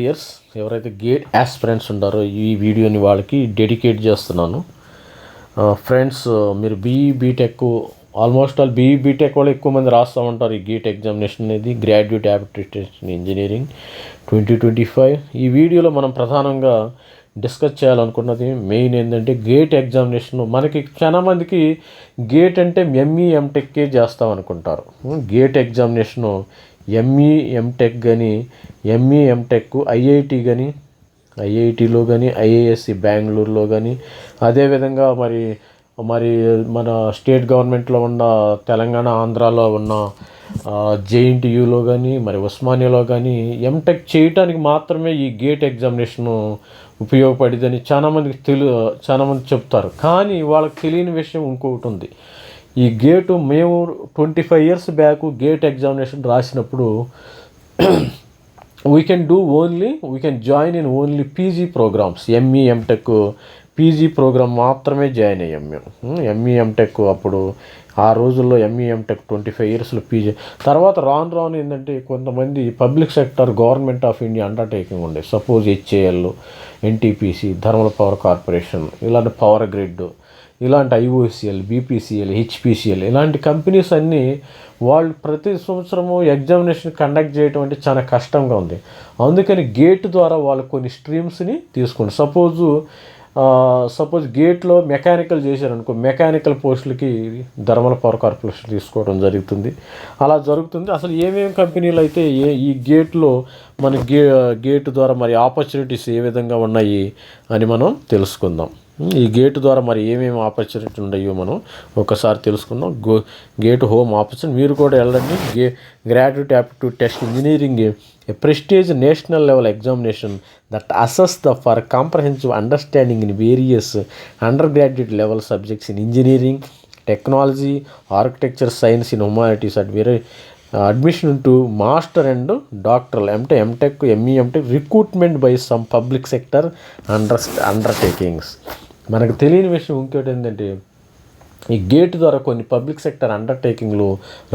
Years ఎవరైతే gate aspirants ఉంటారో ఈ వీడియోని వాళ్ళకి డెడికేట్ చేస్తున్నాను. ఫ్రెండ్స్ మీరు BE BTech almost all BE BTech వాళ్ళు ఎక్కువ మంది రాస్తూ ఉంటారు ఈ గేట్ ఎగ్జామినేషన్ అనేది graduate aptitude engineering twenty twenty five ఈ వీడియోలో మనం ప్రధానంగా డిస్కస్ చేయాలనుకున్నది మెయిన్ ఏంటంటే గేట్ ఎగ్జామినేషన్ మనకి చాలా మందికి గేట్ అంటే ఎంఈ ఎంటెక్కే చేస్తాం అనుకుంటారు గేట్ ఎగ్జామినేషను ఎంఈ ఎంటెక్ కానీ ఎంఈ ఎంటెక్ ఐఐటి కానీ ఐఐటిలో కానీ ఐఏఎస్సి బెంగళూరులో కానీ అదేవిధంగా మరి మరి మన స్టేట్ గవర్నమెంట్లో ఉన్న తెలంగాణ ఆంధ్రాలో ఉన్న జేఎన్టీయూలో కానీ మరి ఉస్మానియాలో కానీ ఎంటెక్ చేయటానికి మాత్రమే ఈ గేట్ ఎగ్జామినేషను ఉపయోగపడిదని చాలామందికి తెలు చాలామంది చెప్తారు. కానీ వాళ్ళకి తెలియని విషయం ఇంకొకటి ఉంది. ఈ గేటు మేము twenty five years back GATE examination రాసినప్పుడు we can do only we can join in only PG programmes ME MTech PG programme మాత్రమే జాయిన్ అయ్యాం మేము. Hmm, ఎంఈ ఎంటెక్ అప్పుడు ఆ రోజుల్లో ఎంఈ ఎంటెక్ ట్వంటీ ఫైవ్ ఇయర్స్లో పీజీ తర్వాత రాను రాను ఏంటంటే కొంతమంది public sector government of India undertaking ఉండే. Suppose HAL NTPC thermal power corporation ఇలాంటి పవర్ గ్రిడ్ ఇలాంటి ఐఓసిఎల్ బీపీసీఎల్ హెచ్పిసిఎల్ ఇలాంటి కంపెనీస్ అన్నీ వాళ్ళు ప్రతి సంవత్సరము ఎగ్జామినేషన్ కండక్ట్ చేయటం అంటే చాలా కష్టంగా ఉంది. అందుకని గేట్ ద్వారా వాళ్ళు కొన్ని స్ట్రీమ్స్ని తీసుకోండి సపోజు సపోజ్ గేట్లో మెకానికల్ చేశారనుకో మెకానికల్ పోస్టులకి ధర్మల పవర్ కార్పొరేషన్ తీసుకోవడం జరుగుతుంది. అలా జరుగుతుంది. అసలు ఏమేమి కంపెనీలు అయితే ఏ ఈ గేట్లో మన గే గేట్ ద్వారా మరి ఆపర్చునిటీస్ ఏ విధంగా ఉన్నాయి అని మనం తెలుసుకుందాం. ఈ గేట్ ద్వారా మరి ఏమేమి ఆపర్చునిటీ ఉన్నాయో మనం ఒకసారి తెలుసుకుందాం. Go GATE home opportunity. మీరు కూడా వెళ్ళండి. గే graduate aptitude test engineering a prestige national level examination that assess the for comprehensive understanding in various undergraduate level subjects in engineering technology architecture science in humanities at వేరే admission to master and doctoral ఎంటే MTech ME MTech recruitment by some public sector under undertakings. మనకు తెలియని విషయం ఇంకోటి ఏంటంటే ఈ GATE ద్వారా కొన్ని public sector అండర్టేకింగ్లో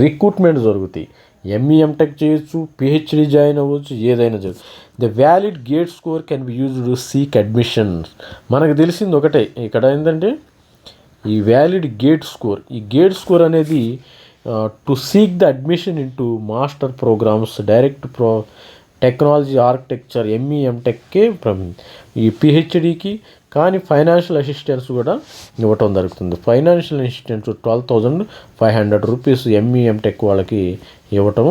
రిక్రూట్మెంట్ జరుగుతాయి. ఎంఈఎం టెక్ చేయొచ్చు పిహెచ్డి జాయిన్ అవ్వచ్చు ఏదైనా చేయొచ్చు. The valid GATE score can be used to seek admission మనకు తెలిసింది ఒకటే ఇక్కడ ఏంటంటే ఈ వ్యాలిడ్ గేట్ స్కోర్ ఈ గేట్ స్కోర్ అనేది to seek the admission into master programs direct pro technology architecture ME ఎంటెక్కే ఈ పిహెచ్డికి కానీ ఫైనాన్షియల్ అసిస్టెన్స్ కూడా ఇవ్వటం జరుగుతుంది. Financial assistance twelve thousand five hundred rupees ME MTech వాళ్ళకి ఇవ్వటం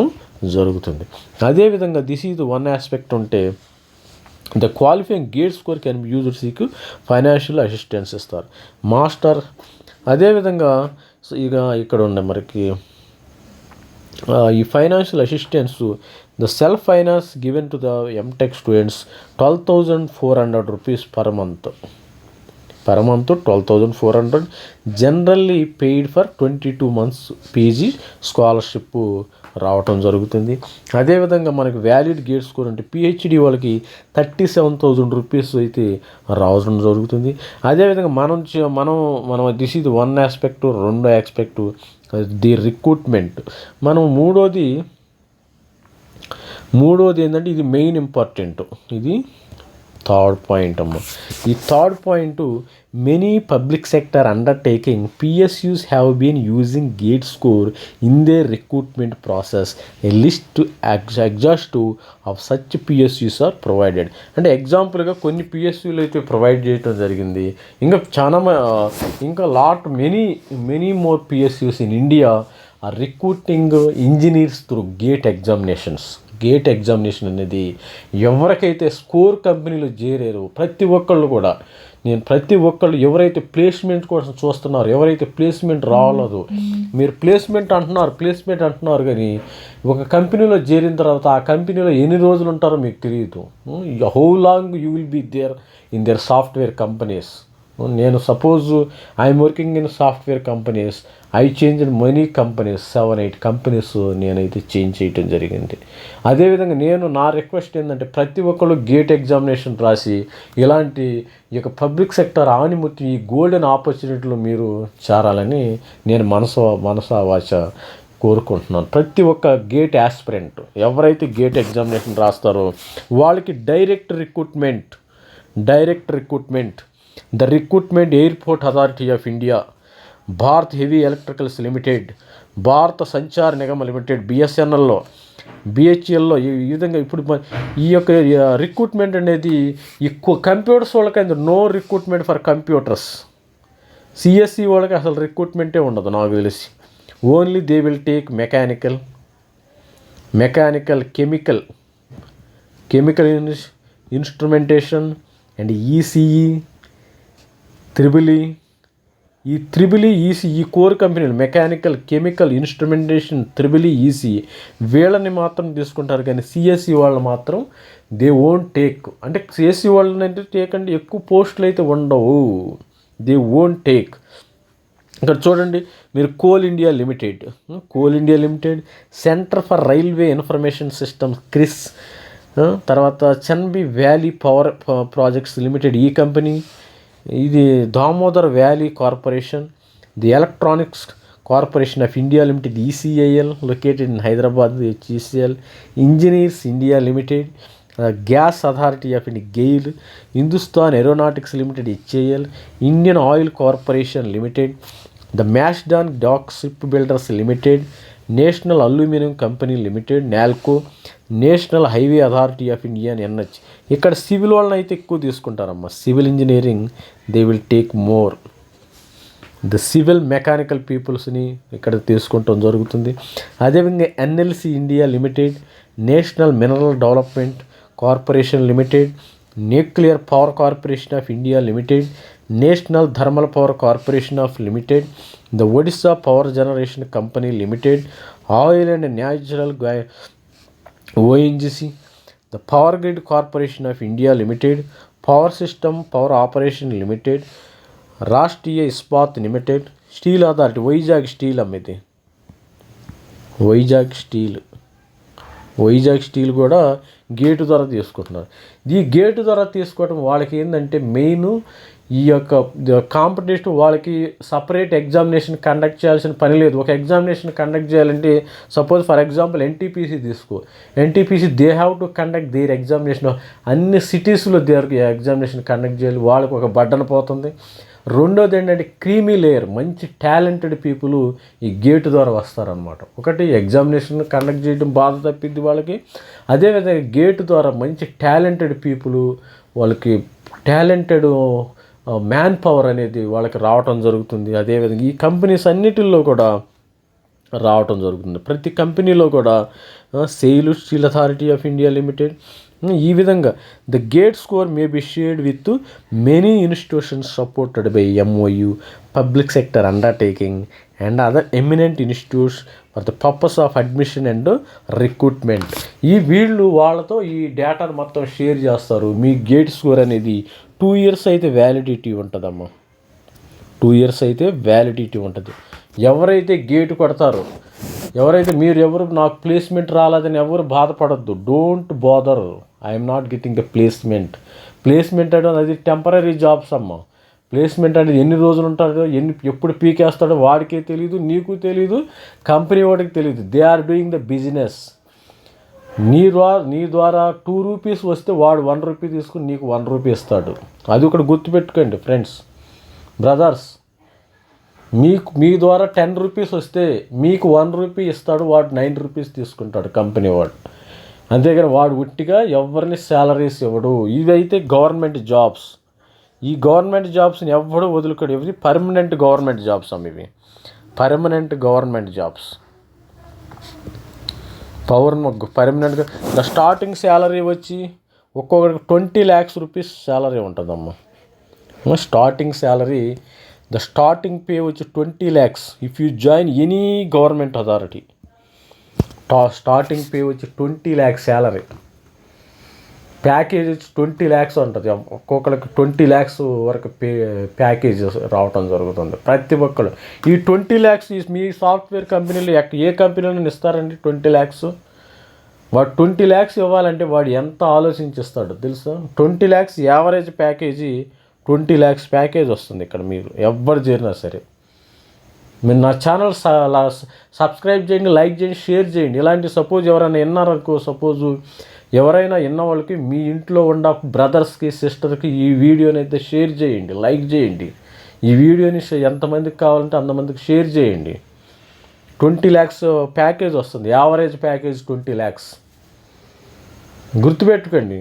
జరుగుతుంది. అదేవిధంగా దిస్ ఈజ్ వన్ ఆస్పెక్ట్ ఉంటే the qualifying GATE score can be used seek financial assistance ఇస్తారు. మాస్టర్ అదేవిధంగా ఇక ఇక్కడ ఉండే మనకి ఈ financial assistance the self finance given to the MTech students twelve thousand four hundred rupees per month per month twelve thousand four hundred generally paid for twenty two months PG scholarship రావటం జరుగుతుంది. అదేవిధంగా మనకి valid GATE score అంటే PhD వాళ్ళకి thirty seven thousand rupees అయితే రావడం జరుగుతుంది. అదేవిధంగా మనం మనం మనం దిస్ ఇది వన్ ఆస్పెక్టు రెండో ఆస్పెక్టు ది రిక్రూట్మెంట్. మనం మూడోది మూడోది ఏంటంటే ఇది మెయిన్ ఇంపార్టెంట్. ఇది థర్డ్ పాయింట్ అమ్మ ఈ third point many public sector undertaking PSUs have been using GATE score in their recruitment process a list exhaust of such PSUs are provided అంటే ఎగ్జాంపుల్గా కొన్ని పిఎస్యూలు అయితే ప్రొవైడ్ చేయడం జరిగింది. ఇంకా చాలా మ- ఇంకా lot many many more PSUs in India are recruiting engineers through GATE examinations GATE examination అనేది ఎవరికైతే స్కోర్ కంపెనీలో చేరారో ప్రతి ఒక్కళ్ళు కూడా నేను ప్రతి ఒక్కళ్ళు ఎవరైతే ప్లేస్మెంట్ కోసం చూస్తున్నారో ఎవరైతే ప్లేస్మెంట్ రావాలదో మీరు ప్లేస్మెంట్ అంటున్నారు ప్లేస్మెంట్ అంటున్నారు కానీ ఒక కంపెనీలో చేరిన తర్వాత ఆ కంపెనీలో ఎన్ని రోజులు ఉంటారో మీకు తెలియదు. How long you will be there in their software companies నేను suppose I'm working in software companies. I change many companies. Seven eight companies నేనైతే చేంజ్ చేయటం జరిగింది. అదేవిధంగా నేను నా రిక్వెస్ట్ ఏంటంటే ప్రతి ఒక్కళ్ళు గేట్ ఎగ్జామినేషన్ రాసి ఇలాంటి ఈ యొక్క పబ్లిక్ సెక్టర్ ఆనిముత్యం ఈ గోల్డెన్ ఆపర్చునిటీలో మీరు చేరాలని నేను మనసు మనసా వాచ కోరుకుంటున్నాను. ప్రతి ఒక్క గేట్ యాస్పిరెంట్ ఎవరైతే గేట్ ఎగ్జామినేషన్ రాస్తారో వాళ్ళకి direct recruitment direct recruitment the recruitment airport authority of India Bharat heavy electricals limited Bharat Sanchar Nigam limited బిఎస్ఎన్ఎల్లో బిహెచ్ఎల్లో ఈ విధంగా ఇప్పుడు ఈ యొక్క రిక్రూట్మెంట్ అనేది ఎక్కువ కంప్యూటర్స్ వాళ్ళకి no recruitment for computers CSE వాళ్ళకి అసలు రిక్రూట్మెంటే ఉండదు నాకు తెలిసి. Only they will take mechanical mechanical chemical chemical ins instrumentation and ECE triple E E triple EC E core కంపెనీలు mechanical chemical instrumentation triple E EC వీళ్ళని మాత్రం తీసుకుంటారు. కానీ సిఎస్సి వాళ్ళు మాత్రం దే ఓన్ టేక్. అంటే సిఎస్సి వాళ్ళని అంటే టేక్ అంటే ఎక్కువ పోస్టులు అయితే ఉండవు. They won't take. ఇక్కడ చూడండి మీరు coal India limited. Coal India limited centre for railway information system CRIS. తర్వాత Chenab valley power projects limited ఈ కంపెనీ. ఇది Damodar valley corporation the electronics corporation of India limited ECIL located in Hyderabad HECL engineers India limited gas authority of India GAIL Hindustan aeronautics limited HAL Indian oil corporation limited the Mazagon dock shipbuilders limited national aluminium company limited NALCO national highway authority of India NH. ఇక్కడ civil వాళ్ళని అయితే ఎక్కువ తీసుకుంటారమ్మా. Civil engineering they will take more the civil mechanical పీపుల్స్ని ఇక్కడ తీసుకుంటాం జరుగుతుంది. అదేవిధంగా NLC India limited national mineral development corporation limited nuclear power corporation of India limited national thermal power corporation of limited the Odisha power generation company limited oil and natural ONGC the power grid corporation of India limited power system power operation limited Rashtriya Ispat limited steel authority Vizag steel అమ్మితే. Vizag steel. Vizag steel కూడా GATE ద్వారా తీసుకుంటున్నారు. ఈ gate ద్వారా తీసుకోవడం వాళ్ళకి ఏంటంటే main ఈ యొక్క కాంపిటీషన్ వాళ్ళకి సపరేట్ ఎగ్జామినేషన్ కండక్ట్ చేయాల్సిన పని లేదు. ఒక ఎగ్జామినేషన్ కండక్ట్ చేయాలంటే సపోజ్ ఫర్ ఎగ్జాంపుల్ ఎన్టీపీసీ తీసుకో. NTPC they have to conduct their examination అన్ని సిటీస్లో దేర్ ఎగ్జామినేషన్ కండక్ట్ చేయాలి. వాళ్ళకి ఒక బడ్డన పోతుంది. రెండోది ఏంటంటే క్రీమీ లేయర్ మంచి టాలెంటెడ్ పీపుల్ ఈ గేట్ ద్వారా వస్తారనమాట ఒకటి ఎగ్జామినేషన్ కండక్ట్ చేయడం బాధ తప్పిద్ది వాళ్ళకి. అదేవిధంగా గేట్ ద్వారా మంచి టాలెంటెడ్ పీపుల్ వాళ్ళకి టాలెంటెడ్ మ్యాన్ పవర్ అనేది వాళ్ళకి రావటం జరుగుతుంది. అదేవిధంగా ఈ కంపెనీస్ అన్నిటిల్లో కూడా రావటం జరుగుతుంది. ప్రతి కంపెనీలో కూడా SAIL steel authority of India limited ఈ విధంగా the GATE score may be shared with many institutions supported by MOU public sector undertaking and other eminent institutes for the purpose of admission and recruitment ఈ వీళ్ళు వాళ్ళతో ఈ డేటాను మొత్తం share చేస్తారు. మీ గేట్ స్కోర్ అనేది టూ ఇయర్స్ అయితే వ్యాలిడిటీ ఉంటుందమ్మా. టూ ఇయర్స్ అయితే వ్యాలిడిటీ ఉంటుంది. ఎవరైతే గేటు కొడతారో ఎవరైతే మీరు ఎవరు నాకు ప్లేస్మెంట్ రాలేదని ఎవరు బాధపడద్దు. Don't bother I'm not getting the placement placement అంటే అది టెంపరీ జాబ్స్ అమ్మ. ప్లేస్మెంట్ అనేది ఎన్ని రోజులు ఉంటాడో ఎన్ని ఎప్పుడు పీకేస్తాడో వాడికే తెలియదు నీకు తెలియదు కంపెనీ వాడికి తెలియదు they are doing the business నీ ద్వారా నీ ద్వారా టూ రూపీస్ వస్తే వాడు వన్ రూపీ తీసుకుని నీకు వన్ రూపీ ఇస్తాడు. అది ఒకటి గుర్తుపెట్టుకోండి ఫ్రెండ్స్ బ్రదర్స్ మీకు మీ ద్వారా టెన్ రూపీస్ వస్తే మీకు వన్ రూపీ ఇస్తాడు వాడు నైన్ రూపీస్ తీసుకుంటాడు కంపెనీ వాడు. అంతేగాని వాడు ఉట్టిగా ఎవరిని శాలరీస్ ఇవ్వడు. ఇవైతే గవర్నమెంట్ జాబ్స్ ఈ గవర్నమెంట్ జాబ్స్ని ఎవ్వడు వదులుకోడు. ఇవి పర్మనెంట్ గవర్నమెంట్ జాబ్స్ అమ్మ ఇవి. పర్మనెంట్ గవర్నమెంట్ జాబ్స్ పవర్ పర్మనెంట్గా ద స్టార్టింగ్ శాలరీ వచ్చి ఒక్కొక్కరికి ట్వంటీ ల్యాక్స్ రూపీస్ శాలరీ ఉంటుందమ్మా. Starting salary the starting pay వచ్చి twenty lakhs if you join any government authority starting pay వచ్చి ట్వంటీ ల్యాక్స్ శాలరీ ప్యాకేజ్ వచ్చి twenty lakhs ఉంటుంది. ఒక్కొక్కరికి ట్వంటీ ల్యాక్స్ వరకు పే ప్యాకేజ్ రావటం జరుగుతుంది. ప్రతి ఒక్కరు ఈ ట్వంటీ ల్యాక్స్ మీ సాఫ్ట్వేర్ కంపెనీలు ఎక్క ఏ కంపెనీలను ఇస్తారండి ట్వంటీ ల్యాక్స్? వాడు ట్వంటీ ల్యాక్స్ ఇవ్వాలంటే వాడు ఎంత ఆలోచించిస్తాడు తెలుసా? Twenty lakhs average package twenty lakhs package వస్తుంది ఇక్కడ మీరు ఎవ్వరు చేరినా సరే. మీరు నా ఛానల్ సబ్స్క్రైబ్ చేయండి లైక్ చేయండి షేర్ చేయండి. ఇలాంటి సపోజ్ ఎవరైనా విన్నారనుకో సపోజు ఎవరైనా విన్న వాళ్ళకి మీ ఇంట్లో ఉన్న బ్రదర్స్కి సిస్టర్కి ఈ వీడియోని అయితే షేర్ చేయండి లైక్ చేయండి. ఈ వీడియోని ఎంతమందికి కావాలంటే అంతమందికి షేర్ చేయండి. ట్వంటీ ల్యాక్స్ ప్యాకేజ్ వస్తుంది యావరేజ్ ప్యాకేజ్ ట్వంటీ ల్యాక్స్. గుర్తుపెట్టుకోండి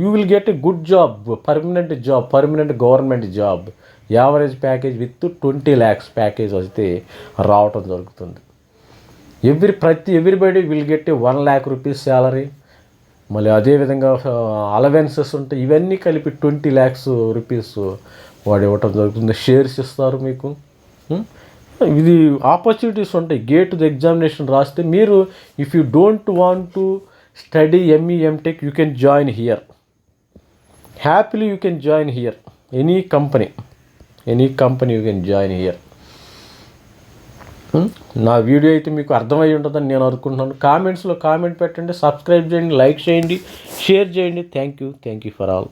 you will get a good job permanent job permanent government job. Average package with twenty lakhs package వస్తే రావటం జరుగుతుంది. ఎవ్రీ ప్రతి everybody will get one lakh rupees salary. మళ్ళీ అదేవిధంగా allowances ఉంటాయి ఇవన్నీ కలిపి ట్వంటీ ల్యాక్స్ రూపీస్ వాడు ఇవ్వటం జరుగుతుంది. షేర్స్ ఇస్తారు మీకు. ఇది ఆపర్చునిటీస్ ఉంటాయి. గేట్ ఎగ్జామినేషన్ రాస్తే మీరు if you don't want to study ME MTech you can join here happily you can join here any company any company you can join here నా వీడియో అయితే మీకు అర్థమై ఉంటుందని నేను అనుకుంటున్నాను. కామెంట్స్లో కామెంట్ పెట్టండి సబ్స్క్రైబ్ చేయండి లైక్ చేయండి షేర్ చేయండి. Thank you thank you for all